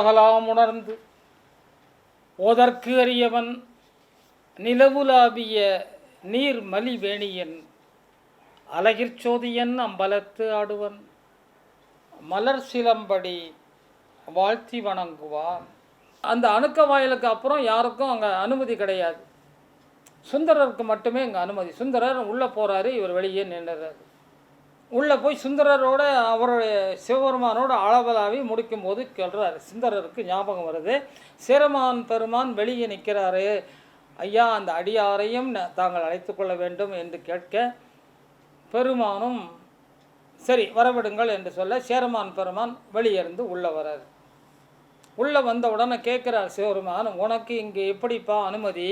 உலகலாம் உணர்ந்து. ஓதற்கு அறியவன் நிலவுலாவிய நீர் மலிவேணியன் அழகிற் அம்பலத்து ஆடுவன். மலர் சிலம்படி வாழ்த்தி வணங்குவான். அந்த அணுக்க வாயிலுக்கு அப்புறம் யாருக்கும் அங்கே அனுமதி கிடையாது. சுந்தரருக்கு மட்டுமே இங்கே அனுமதி. சுந்தரர் உள்ளே போகிறாரு இவர் வெளியே நின்றுறாரு உள்ளே போய் சுந்தரரோட அவருடைய சிவபெருமானோட அளவலாவி முடிக்கும்போது கேள்றார். சுந்தரருக்கு ஞாபகம் வருது. சிரமான் பெருமான் வெளியே நிற்கிறாரு. ஐயா அந்த அடியாரையும் தாங்கள் அழைத்து கொள்ள வேண்டும் என்று கேட்க பெருமானும் சரி வரவிடுங்கள் என்று சொல்ல சேரமான் பெருமான் வெளியே இருந்து உள்ளே வரார். உள்ளே வந்த உடனே கேட்குறார் சிவபெருமான் உனக்கு இங்கே எப்படிப்பா அனுமதி?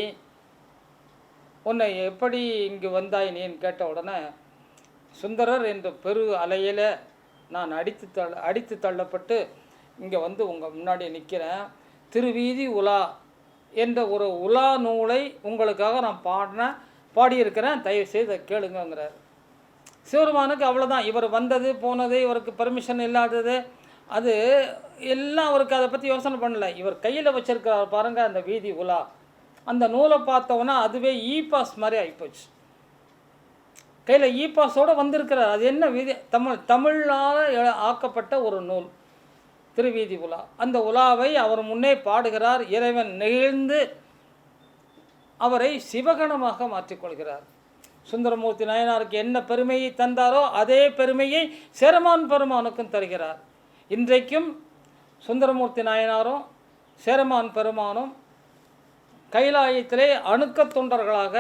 உன்னை எப்படி இங்கு வந்தாய்? நீன்னு கேட்ட உடனே சுந்தரர் என்ற பெரு அலையில் நான் அடித்து தள்ள அடித்து தள்ளப்பட்டு இங்கே வந்து உங்கள் முன்னாடி நிற்கிறேன் திருவீதி உலா என்ற ஒரு உலா நூலை உங்களுக்காக நான் பாடினேன் பாடியிருக்கிறேன். தயவு செய்து அதை கேளுங்கங்கிறார். சிவருமானுக்கு அவ்வளோதான் இவர் வந்தது போனது இவருக்கு பெர்மிஷன் இல்லாதது அது எல்லாம் அவருக்கு அதை பற்றி யோசனை பண்ணல. இவர் கையில் வச்சுருக்கிறார் பாருங்கள் அந்த வீதி உலா. அந்த நூலை பார்த்தோன்னா அதுவே இ பாஸ் மாதிரி ஆகிப்போச்சு கையில் இ e பாஸோடு வந்திருக்கிறார். அது என்ன வீதி? தமிழ் தமிழால் ஆக்கப்பட்ட ஒரு நூல். திருவீதி உலா. அந்த உலாவை அவர் முன்னே பாடுகிறார். இறைவன் நெகிழ்ந்து அவரை சிவகணமாக மாற்றிக்கொள்கிறார் சுந்தரமூர்த்தி நாயனாருக்கு என்ன பெருமையை தந்தாரோ அதே பெருமையை சேரமான் பெருமானுக்கும் தருகிறார். இன்றைக்கும் சுந்தரமூர்த்தி நாயனாரும் சேரமான் பெருமானும் கைலாயத்திலே அணுக்க தொண்டர்களாக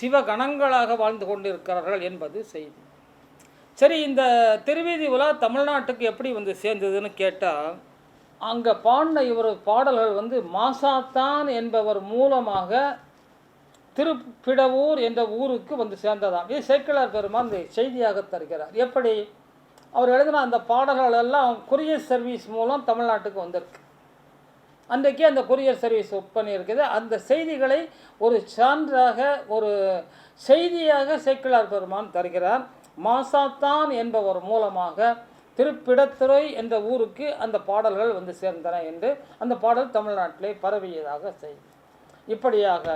சிவகணங்களாக வாழ்ந்து கொண்டிருக்கிறார்கள் என்பது செய்தி. சரி இந்த திருவீதி உலா தமிழ்நாட்டுக்கு எப்படி வந்து சேர்ந்ததுன்னு கேட்டால் அங்கே பாடின இவர் பாடல்கள் வந்து மாசாத்தான் என்பவர் மூலமாக திருப்பிடவூர் என்ற ஊருக்கு வந்து சேர்ந்ததாம். இது சேக்கிழார் பெருமான் இந்த செய்தியாக தருகிறார். எப்படி? அவர் எழுதின அந்த பாடல்கள் எல்லாம் கொரியர் சர்வீஸ் மூலம் தமிழ்நாட்டுக்கு வந்திருக்கு. அன்றைக்கே அந்த கொரியர் சர்வீஸ் புக் பண்ணியிருக்குது அந்த செய்திகளை ஒரு சான்றாக ஒரு செய்தியாக சேக்கிழார் பெருமான் தருகிறார். மாசாத்தான் என்பவர் மூலமாக திருப்பிடத்துறை என்ற ஊருக்கு அந்த பாடல்கள் வந்து சேர்ந்தன என்று அந்த பாடல் தமிழ்நாட்டிலே பரவியதாக செய்தி இப்படியாக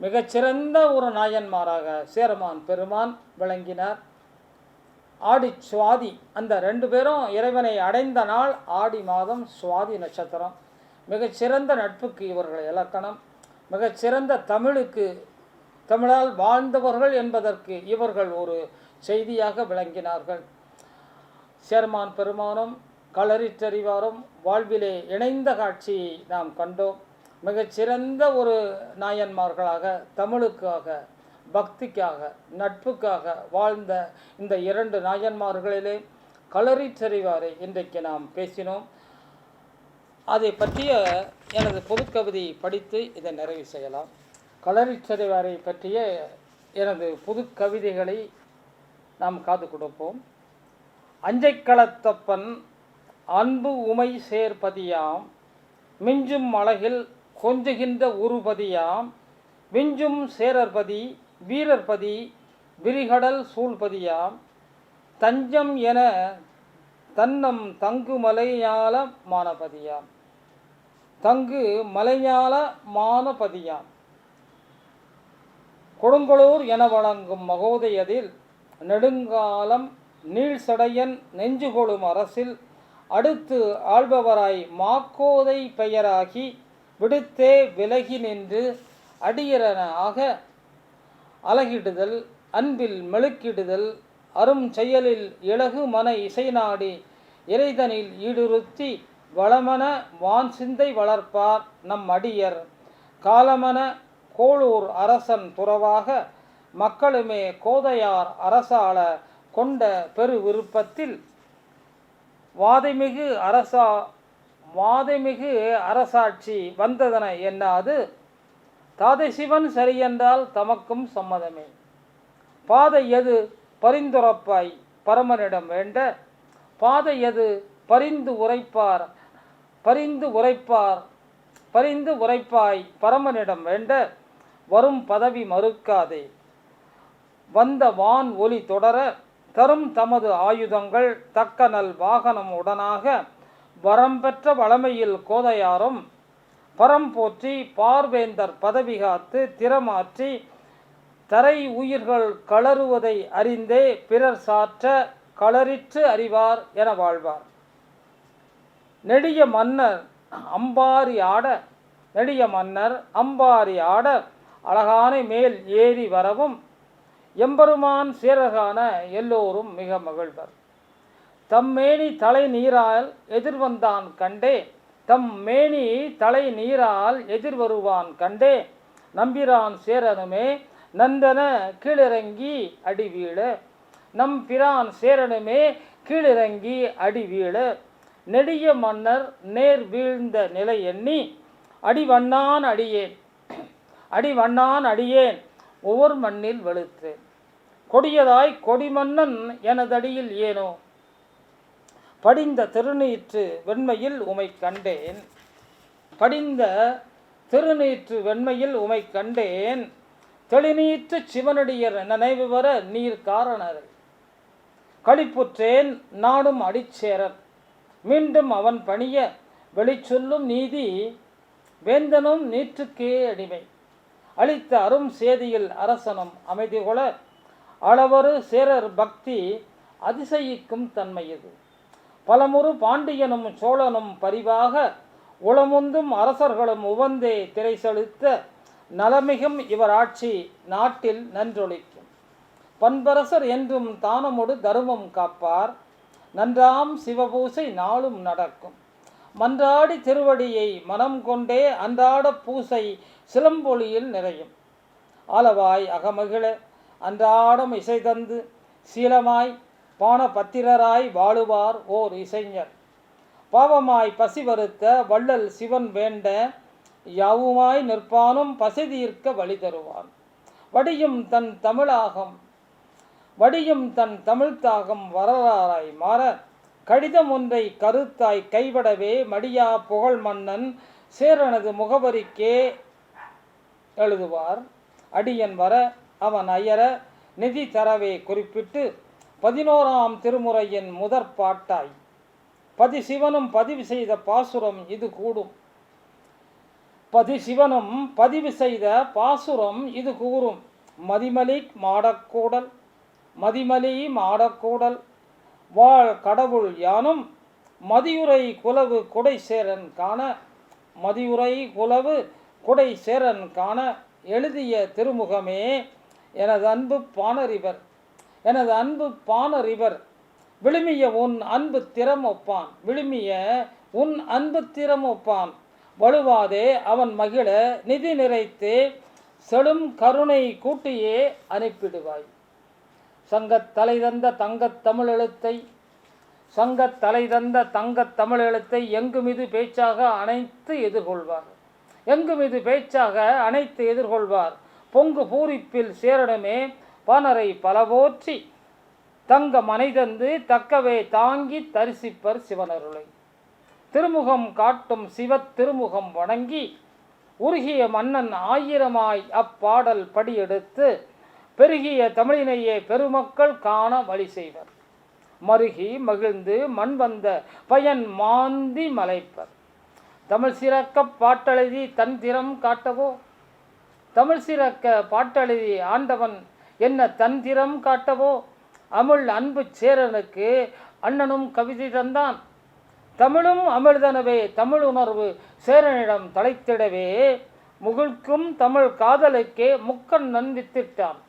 மிகச்சிறந்த ஒரு நாயன்மாராக சேரமான் பெருமான் விளங்கினார். ஆடி சுவாதி அந்த ரெண்டு பேரும் இறைவனை அடைந்த நாள் ஆடி மாதம் சுவாதி நட்சத்திரம். மிகச்சிறந்த நட்புக்கு இவர்கள் இலக்கணம். மிகச்சிறந்த தமிழுக்கு தமிழால் வாழ்ந்தவர்கள் என்பதற்கு இவர்கள் ஒரு செய்தியாக விளங்கினார்கள். சேர்மான் பெருமானும் களரிற்றறிவாரும் வாழ்விலே இணைந்த காட்சியை நாம் கண்டோம். மிகச்சிறந்த ஒரு நாயன்மார்களாக தமிழுக்காக பக்திக்காக நட்புக்காக வாழ்ந்த இந்த இரண்டு நாயன்மார்களிலே களரிற்றறிவாரை இன்றைக்கு நாம் பேசினோம். அதை பற்றிய எனது புதுக்கவிதை படித்து இதை நிறைவு செய்யலாம். களரிற்றறிவாரை பற்றிய எனது புது கவிதைகளை நாம் காது கொடுப்போம். அஞ்சைக்களத்தப்பன் அன்பு உமை சேர்பதியாம் மிஞ்சும் அழகில் கொஞ்சுகின்ற உருபதியாம் விஞ்சும் சேரர்பதி வீரர்பதி விரிகடல் சூழ்பதியாம் தஞ்சம் என தன்னம் தங்குமலையாள மானபதியாம் தங்கு மலையாள மானபதியாம். கொடுங்கோளூர் என வழங்கும் மகோதயத்தில் நெடுங்காலம் நீள்சடையன் நெஞ்சுகொழும் அரசில் அடுத்து ஆள்பவராய் மாக்கோதை பெயராகி விடுத்தே விலகி நின்று அடியரனாக அலகிடுதல் அன்பில் மெழுக்கிடுதல் அரும் செயலில் இலகு மன இசை நாடி இறைதனில் ஈடுறுத்தி வளமன வான் சிந்தை வளர்ப்பார் நம் அடியர். காலமன கோளூர் அரசன் துறவாக மக்களுமே கோதையார் அரசாள கொண்ட பெரு விருப்பத்தில். வாதைமிகு அரசா வாதைமிகு அரசாட்சி வந்ததன என்னாது தாதை சிவன் சரியென்றால் தமக்கும் சம்மதமே. பாதை எது பரிந்துரைப்பாய் பரமனிடம் வேண்ட. பாதை எது பரிந்து உரைப்பார் பரிந்து உரைப்பார் பரிந்து உரைப்பாய் பரமனிடம் வேண்ட வரும் பதவி மறுக்காதே. வந்த வான் ஒளி தொடர தரும் தமது ஆயுதங்கள் தக்க நல் வாகனம் உடனாக வரம் பெற்ற வளமையில் கோதையாரும் பரம் போற்றி பார்வேந்தர் பதவி காத்து திறமாற்றி தரை உயிர்கள் களறுவதை அறிந்தே பிறர் சாற்ற களறிற்று அறிவார் என வாழ்வார். நெடிய மன்னர் அம்பாரி ஆட நெடிய மன்னர் அம்பாரி ஆட அழகானை மேல் ஏறி வரவும் எம்பெருமான் சீரகான எல்லோரும் மிக மகிழ்வர். தம் மேனி தலை நீரால் எதிர்வந்தான் கண்டே தம் மேனி தலை நீரால் எதிர் வருவான் கண்டே நம்பிரான் சேரனுமே நந்தன கீழிறங்கி அடி நம்பிரான் சேரனுமே கீழிறங்கி அடிவீழ. நெடிய மன்னர் நேர் வீழ்ந்த நிலை எண்ணி அடிவண்ணான் அடியேன் அடிவண்ணான் அடியேன் ஒவ்வொரு மண்ணில் வெளுத்தேன். கொடியதாய் கொடிமன்னன் எனதடியில் ஏனோ? படிந்த திருநீற்று வெண்மையில் உமை கண்டேன். படிந்த திருநீற்று வெண்மையில் உமை கண்டேன். தெளிநீற்று சிவனடியர் நினைவு வர நீர் காரணரை. களிப்புற்றேன் நாடும் அடிச்சேரன் மீண்டும் அவன் பணிய வெளிச்சொல்லும் நீதி வேந்தனும் நீற்றுக்கே அடிமை. அளித்த அரும் சேதியில் அரசனும் அமைதி கொள அளவரு சேரர் பக்தி அதிசயிக்கும் தன்மையது பலமுறு பாண்டியனும் சோழனும் பரிவாக உளமுந்தும் அரசர்களும் உவந்தே திரை செலுத்த நலமிகும் இவர் ஆட்சி நாட்டில் நன்றொழிக்கும். பண்பரசர் என்றும் தானமொடு தருமம் காப்பார். நன்றாம் சிவபூசை நாளும் நடக்கும். மன்றாடி திருவடியை மனம் கொண்டே அன்றாட பூசை சிலம்பொலியில் நிறையும். ஆலவாய் அகமகிழ அன்றாடம் இசை தந்து சீலமாய் பானபத்திரராய் வாழுவார் ஓர் இசைஞர். பாவமாய் பசி வருத்த வள்ளல் சிவன் வேண்ட யாவுமாய் நிற்பானும் பசி தீர்க்க வழி தருவான். வடியும் தன் தமிழாகம் வடியும் தன் தமிழ்த்தாகம் வரலாறாய் மாற கடிதம் ஒன்றை கருத்தாய் கைவிடவே மடியா புகழ் மன்னன் சேரனது முகவரிக்கே எழுதுவார். அடியன் வர அவன் அயர நிதி தரவே குறிப்பிட்டு பதினோராம் திருமுறையின் முதற் பாட்டாய். பதிசிவனும் பதிவு செய்த பாசுரம் இது கூடும். பதி சிவனும் பதிவு செய்த பாசுரம் இது கூறும். மதிமலிக் மாடக்கூடல் மதிமலி மாடக்கூடல் வாழ் கடவுள் யானும் மதியுரை குலவு குடை சேரன் காண. மதியுரை குலவு குடை சேரன் காண எழுதிய திருமுகமே எனது அன்பு பானறிவர் எனது அன்பு பானறிவர் விழுமிய உன் அன்பு திறம் ஒப்பான் விழுமிய உன் அன்பு திறம் ஒப்பான் வலுவாதே அவன் மகிழ நிதி நிறைத்து செழும் கருணை கூட்டியே அனுப்பிடுவாய். சங்கத் தலை தந்த தங்கத் தமிழ் எழுத்தை சங்கத் தலை தந்த தங்கத் தமிழ் எழுத்தை எங்கும் இது பேச்சாக அனைத்து எதிர்கொள்வார். எங்கும் இது பேச்சாக அனைத்து எதிர்கொள்வார். பொங்கு பூரிப்பில் சேரணுமே பானரை பலவோற்றி தங்க மனைதந்து தக்கவே தாங்கி தரிசிப்பர் சிவனருளை. திருமுகம் காட்டும் சிவத் திருமுகம் வணங்கி உருகிய மன்னன் ஆயிரமாய் அப்பாடல் படியெடுத்து பெருகிய தமிழினையே பெருமக்கள் காண வழி செய்வர். மருகி மகிழ்ந்து மண் வந்த பயன் மாந்தி மலைப்பர். தமிழ் சிறக்க பாட்டெழுதி தன் திறம் காட்டவோ? தமிழ் சிறக்க பாட்டெழுதி ஆண்டவன் என்ன தன் திறம் காட்டவோ? அமுள் அன்பு சேரனுக்கு அண்ணனும் கவிதை தந்தான். தமிழும் அமிழ்தனவே தமிழ் உணர்வு சேரனிடம் தலைத்திடவே முகிழ்க்கும் தமிழ் காதலுக்கே முக்கன் நன்வித்திட்டான்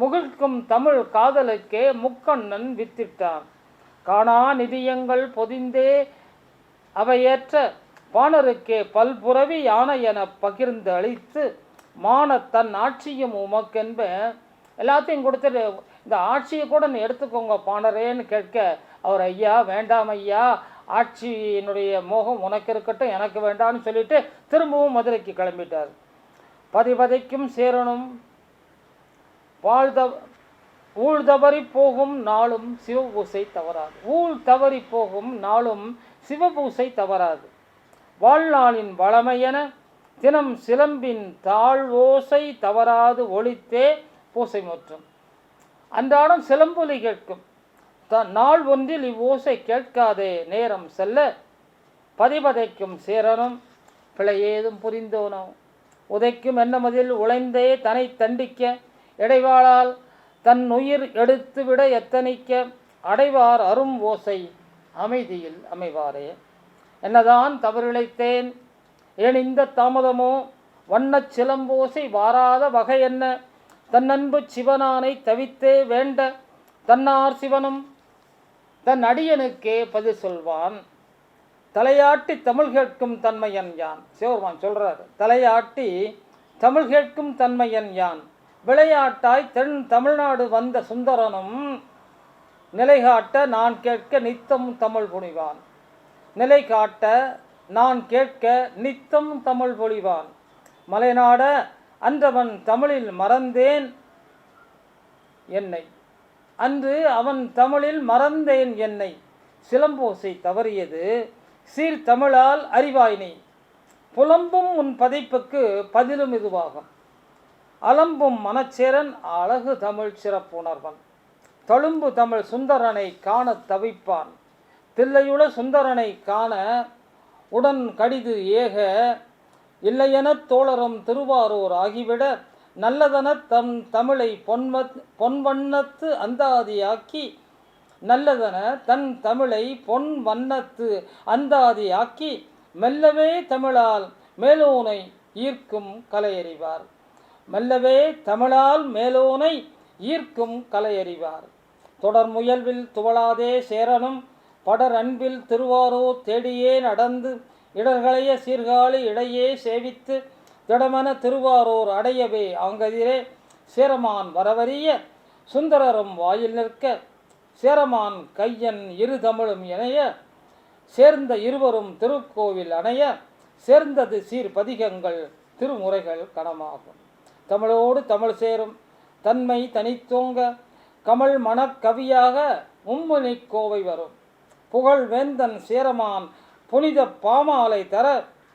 முகிழ்க்கும் தமிழ் காதலுக்கே முக்கண்ணன் வித்திட்டான். காணா நிதியங்கள் பொதிந்தே அவையேற்ற பாணருக்கே பல்புறவி யானை என பகிர்ந்து அளித்து மானத்தன் தன் ஆட்சியும் உமக்கென்ப எல்லாத்தையும் கொடுத்துட்டு இந்த ஆட்சியை கூட நீ எடுத்துக்கோங்க பாணரேன்னு கேட்க அவர் ஐயா வேண்டாம் ஐயா ஆட்சியினுடைய மோகம் உனக்கு இருக்கட்டும் எனக்கு வேண்டாம்னு சொல்லிட்டு திரும்பவும் மதுரைக்கு கிளம்பிட்டார். பதிபதைக்கும் சேரனும் வாழ்த ஊழ் தவறி போகும் நாளும் சிவபூசை தவறாது. ஊழ் தவறி போகும் நாளும் சிவபூசை தவறாது. வாழ்நாளின் வளமையென தினம் சிலம்பின் தாழ்வோசை தவறாது ஒழித்தே பூசை முற்றும். அன்றாடம் சிலம்பொலி கேட்கும். த நாள் ஒன்றில் இவ்வோசை கேட்காதே நேரம் செல்ல பதிபதைக்கும் சேரனும் பிழையேதும் புரிந்தோனோ? உதைக்கும் என்னமதில் உழைந்தே தனை தண்டிக்க இடைவாளால் தன் உயிர் எடுத்துவிட எத்தனிக்க அடைவார் அரும் ஓசை அமைதியில் அமைவாரே. என்னதான் தவறிழைத்தேன் ஏன் இந்த தாமதமோ? வண்ணச் சிலம்போசை வாராத வகை என்ன? தன்னன்பு சிவனானை தவித்தே வேண்ட தன்னார் சிவனும் தன் அடியனுக்கே பதில் சொல்வான். தலையாட்டி தமிழ் கேட்கும் தன்மையன் யான்? சிவபெருமான் சொல்கிறார் தலையாட்டி தமிழ் கேட்கும் தன்மையன் யான்? விளையாட்டாய் தென் தமிழ்நாடு வந்த சுந்தரனும் நிலை காட்ட நான் கேட்க நித்தம் தமிழ் புனிவான் நிலை காட்ட நான் கேட்க நித்தம் தமிழ் பொழிவான். மலைநாட அன்றவன் தமிழில் மறந்தேன் என்னை. அன்று அவன் தமிழில் மறந்தேன் என்னை. சிலம்போசை தவறியது சீர்தமிழால் அறிவாய் புலம்பும் உன் பதைப்புக்கு பதிலும் இதுவாகும். அலம்பும் மனச்சேரன் அழகு தமிழ் சிறப்புணர்வன். தழும்பு தமிழ் சுந்தரனை காணத் தவிப்பான். தில்லையுள சுந்தரனை காண உடன் கடிது ஏக இல்லையெனத் தோழரும் திருவாரூர் ஆகிவிட நல்லதெனத் தம் தமிழை பொன்வத் பொன்வண்ணத்து அந்தாதியாக்கி நல்லதென தன் தமிழை பொன் வண்ணத்து அந்தாதியாக்கி மெல்லவே தமிழால் மேலோனை ஈர்க்கும் கலையறிவார். மெல்லவே தமிழால் மேலோனை ஈர்க்கும் கலையறிவார். தொடர் முயல்வில் துவளாதே சேரனும் படர் அன்பில் திருவாரோ தேடியே நடந்து இடர்களைய சீர்காழி இடையே சேவித்து திடமன திருவாரூர் அடையவே ஆங்கதிரே சேரமான் வரவரிய சுந்தரரும் வாயில் நிற்க சேரமான் கையன் இரு தமிழும் இணைய சேர்ந்த இருவரும் திருக்கோவில் அணைய சேர்ந்தது சீர்பதிகங்கள் திருமுறைகள் கணமாகும் தமிழோடு தமிழ் சேரும். தன்மை தனித்தோங்க கமல் மணக்கவியாக மும்மணி கோவை வரும். புகழ்வேந்தன் சேரமான் புனித பாமாலை தர.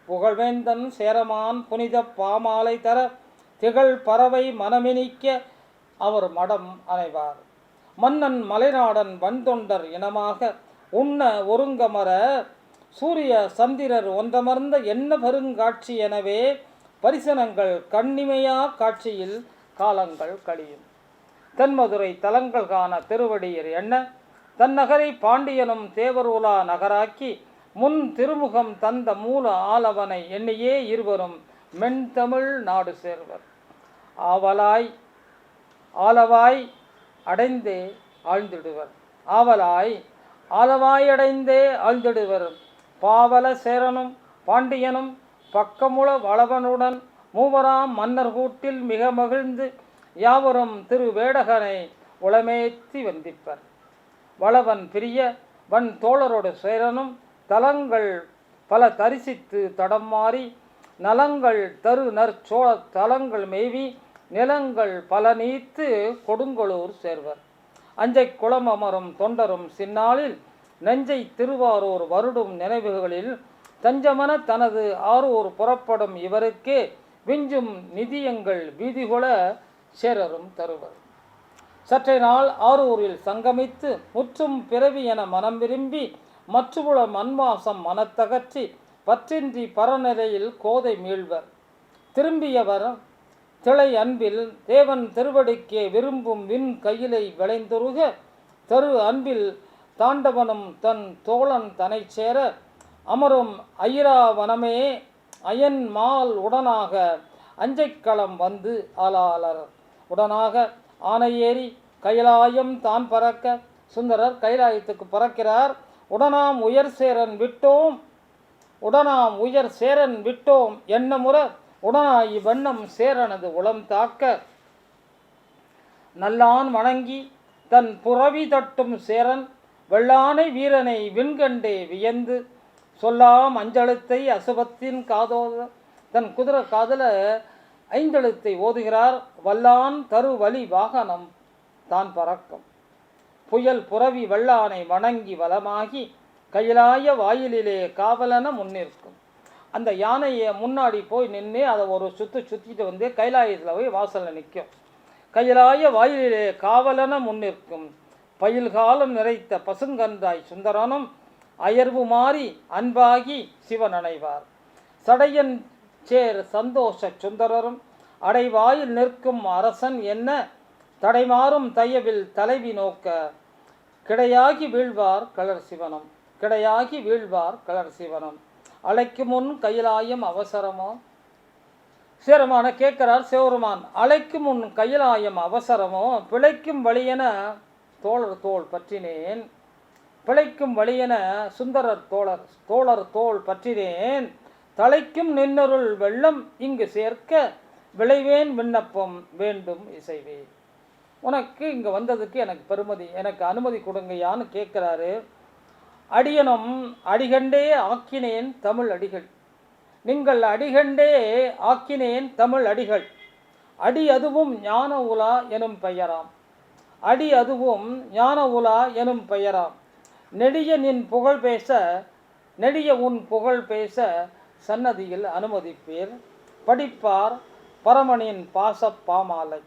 புகழ்வேந்தன் சேரமான் புனித பாமாலை தர. திகழ் பறவை மனமினிக்க அவர் மடம் அணைவார். மன்னன் மலைநாடன் வன்தொண்டர் இனமாக உண்ண ஒருங்கமர. சூரிய சந்திரர் ஒன்றமர்ந்த என்ன பெருங்காட்சி எனவே? பரிசனங்கள் கண்ணிமையா காட்சியில் காலங்கள் கழியும். தென்மதுரை தலங்கள் காண திருவடியர் என்ன? தன்னகரை பாண்டியனும் தேவருலா நகராக்கி முன் திருமுகம் தந்த மூல ஆலவனை எண்ணியே இருவரும் மென்தமிழ் நாடு சேர்வர். ஆவலாய் ஆலவாய் அடைந்தே ஆழ்ந்திடுவர். ஆவலாய் ஆலவாய் அடைந்தே ஆழ்ந்திடுவர். பாவல சேரனும் பாண்டியனும் பக்கமுள வளவனுடன் மூவராம் மன்னர் கூட்டில் மிக மகிழ்ந்து யாவரும் திரு வேடகனை உளமேத்தி வந்திப்பர். வளவன் பிரிய வன் தோழரோடு சேரனும் தலங்கள் பல தரிசித்து தடம் மாறி நலங்கள் தரு நற்சோழ தலங்கள் மேவி நிலங்கள் பல நீத்து கொடுங்கொளூர் சேர்வர். அஞ்சை குளம் அமரும் தொண்டரும் சின்னாளில் நெஞ்சை திருவாரூர் வருடும் நினைவுகளில் தஞ்சமன தனது ஆரூர் புறப்படும் இவருக்கே விஞ்சும் நிதியங்கள் வீதிகொள சேரரும் தருவர். சற்றை நாள் ஆரூரில் சங்கமித்து முற்றும் பிறவி என மனம் விரும்பி மற்றுமுள மண்வாசம் மனத்தகற்றி பற்றின்றி பரநிலையில் கோதை மீள்வர். திரும்பியவர் திளை அன்பில் தேவன் திருவடிக்கே விரும்பும் விண் கையிலை விளைந்துருக தரு அன்பில் தாண்டவனும் தன் தோழன் தனை சேர அமரும் ஐராவனமே அயன் மால் உடனாக அஞ்சைக்களம் வந்து ஆளாளர். உடனாக ஆனையேறி கைலாயம் தான் பறக்க சுந்தரர் கைலாயத்துக்கு பறக்கிறார். உடனாம் உயர் சேரன் விட்டோம் உடனாம் உயர் சேரன் விட்டோம் என்ன முற உடனாய் வண்ணம் சேரனது உளம் தாக்க. நல்லான் வணங்கி தன் புறவி தட்டும் சேரன் வெள்ளானை வீரனை விண்கண்டே வியந்து சொல்லாம் அஞ்செழுத்தை அசுபத்தின் காதோ தன் குதிரை காதல ஐந்தெழுத்தை ஓதுகிறார். வல்லான் தரு வழி வாகனம் தான் பறக்கும். புயல் புறவி வெள்ளானை வணங்கி வளமாகி கையிலாய வாயிலிலே காவலன முன்னிற்கும். அந்த யானையை முன்னாடி போய் நின்று அதை ஒரு சுற்று சுற்றிட்டு வந்து கைலாயத்தில் போய் வாசலில் நிற்கும். கையிலாய வாயிலிலே காவலன முன்னிற்கும். பயில் காலம் நிறைத்த பசுங்கன்றாய் சுந்தரனும் அயர்வு மாறி அன்பாகி சிவன் அணைவார் சடையன் சேர் சந்தோஷ சுந்தரரும் அடைவாயில் நிற்கும் அரசன் என்ன? தடைமாறும் தையவில் தலைவி நோக்க கிடையாகி வீழ்வார் கலர் சிவனம் கிடையாகி வீழ்வார் கலர் சிவனம். அழைக்கு முன் கையிலாயம் அவசரமோ? சேரமான கேட்கிறார் சிவருமான் அழைக்கும் முன் கையிலாயம் அவசரமோ? பிழைக்கும் வழியென தோழர் தோல் பற்றினேன். பிழைக்கும் வழியென சுந்தரர் தோழர் தோழர் தோல் பற்றினேன். தலைக்கும் நின்னருள் வெள்ளம் இங்கு சேர்க்க விளைவேன் விண்ணப்பம் வேண்டும் இசைவே. உனக்கு இங்கே வந்ததுக்கு எனக்கு பெருமதி எனக்கு அனுமதி கொடுங்கயான்னு கேட்குறாரு. அடியனும் அடிகண்டே ஆக்கினேன் தமிழ் அடிகள். நீங்கள் அடிகண்டே ஆக்கினேன் தமிழ் அடிகள். அடி அதுவும் ஞான உலா எனும் பெயராம். அடி அதுவும் ஞான உலா எனும் பெயராம். நெடிய நின் புகழ் பேச நெடிய உன் புகழ் பேச சன்னதியில் அனுமதிப்பீர். படிப்பார் பரமனின் பாச பாமாலை.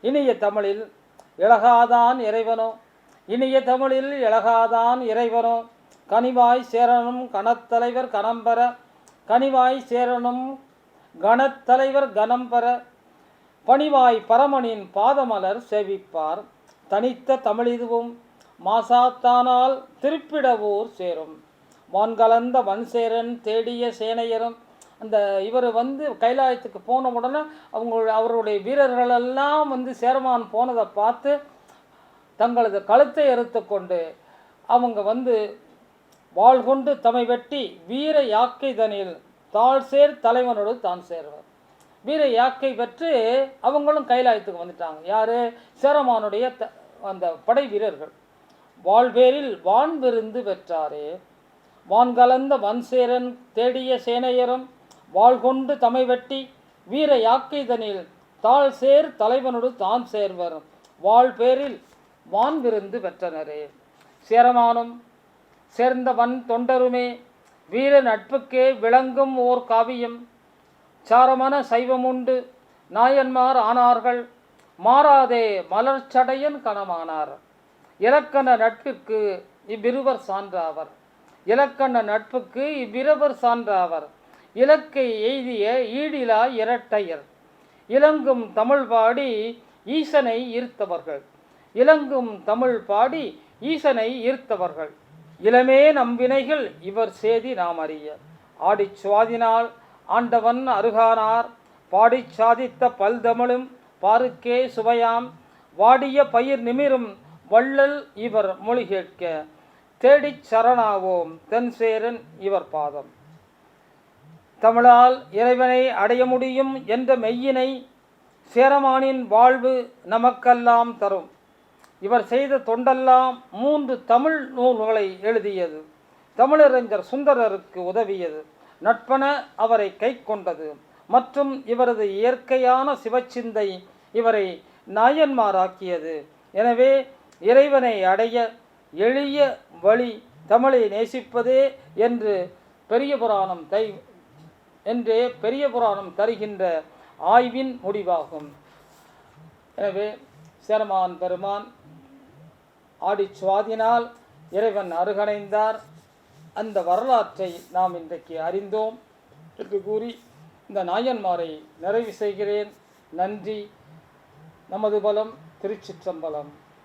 இனிய தமிழில் இழகாதான் இறைவனோ? இனிய தமிழில் இழகாதான் இறைவனோ? கனிவாய் சேரனும் கணத்தலைவர் கணம்பெற கனிவாய் சேரனும் கணத்தலைவர் கணம் பணிவாய் பரமனின் பாதமலர் சேவிப்பார். தனித்த தமிழிதுவும் மாசாத்தானால் திருப்பிடவூர் சேரும். வான்கலந்த வன்சேரன் தேடிய சேனையரும் அந்த இவர் வந்து கைலாயத்துக்கு போன உடனே அவங்க அவருடைய வீரர்களெல்லாம் வந்து சேரமான் போனதை பார்த்து தங்களது கழுத்தை எறுத்துக்கொண்டு கொண்டு அவங்க வந்து வாள் கொண்டு தமை வெட்டி வீர யாக்கை தனியில் தாழ் சேர் தலைவனோடு தான் சேர்வர். வீர யாக்கை பெற்று அவங்களும் கைலாயத்துக்கு வந்துட்டாங்க. யார்? சேரமானுடைய த அந்த படை வீரர்கள். வாழ்வேரில் வான் விருந்து பெற்றாரே. வான் கலந்த வன்சேரன் தேடிய சேனையரும் வாழ்கொண்டு தமை வெட்டி வீர யாக்கைதனில் தாழ் சேர் தலைவனோடு தான் சேர்வர் வாழ்பேரில் வான் விருந்து பெற்றனரே. சேரமானும் சேர்ந்த வன் தொண்டருமே வீர நட்புக்கே விளங்கும் ஓர் காவியம். சாரமன சைவமுண்டு நாயன்மார் ஆனார்கள் மாறாதே மலர்ச்சடையன் கணமானார் இலக்கண நட்பிற்கு இவ்விருவர் சான்றாவர் இலக்கண நட்புக்கு இவ்விருவர் சான்றாவர் இலக்கை எய்திய ஈடிலா இரட்டையர். இலங்கும் தமிழ் பாடி ஈசனை ஈர்த்தவர்கள். இலங்கும் தமிழ் பாடி ஈசனை ஈர்த்தவர்கள். இளமே நம்பினைகள் இவர் சேதி நாம் அறிய. ஆடிச் சுவாதினால் ஆண்டவன் அருகானார். பாடிச் சாதித்த பல்தமிழும் பாருக்கே சுவையாம். வாடிய பயிர் நிமிரும் வள்ளல் இவர் மொழி கேட்க தேடிச் சரணாவோம் தென்சேரன் இவர் பாதம். தமிழால் இறைவனை அடைய முடியும் என்ற மெய்யினை சேரமானின் வாழ்வு நமக்கெல்லாம் தரும். இவர் செய்த தொண்டெல்லாம் மூன்று தமிழ் நூல்களை எழுதியது. தமிழறிஞர் சுந்தரருக்கு உதவியது. நட்பன அவரை கை கொண்டது மற்றும் இவரது இயற்கையான சிவச்சிந்தை இவரை நாயன்மாராக்கியது. எனவே இறைவனை அடைய எளிய வழி தமிழை நேசிப்பதே என்று பெரிய புராணம் தை என்றே பெரிய புராணம் தருகின்ற ஆய்வின் முடிவாகும். எனவே சேரமான் பெருமான் ஆடிச் சுவாதினால் இறைவன் அருகணைந்தார். அந்த வரலாற்றை நாம் இன்றைக்கு அறிந்தோம் என்று கூறி இந்த நாயன்மாரை நிறைவு செய்கிறேன். நன்றி. நமது பலம் திருச்சிற்றம்பலம்.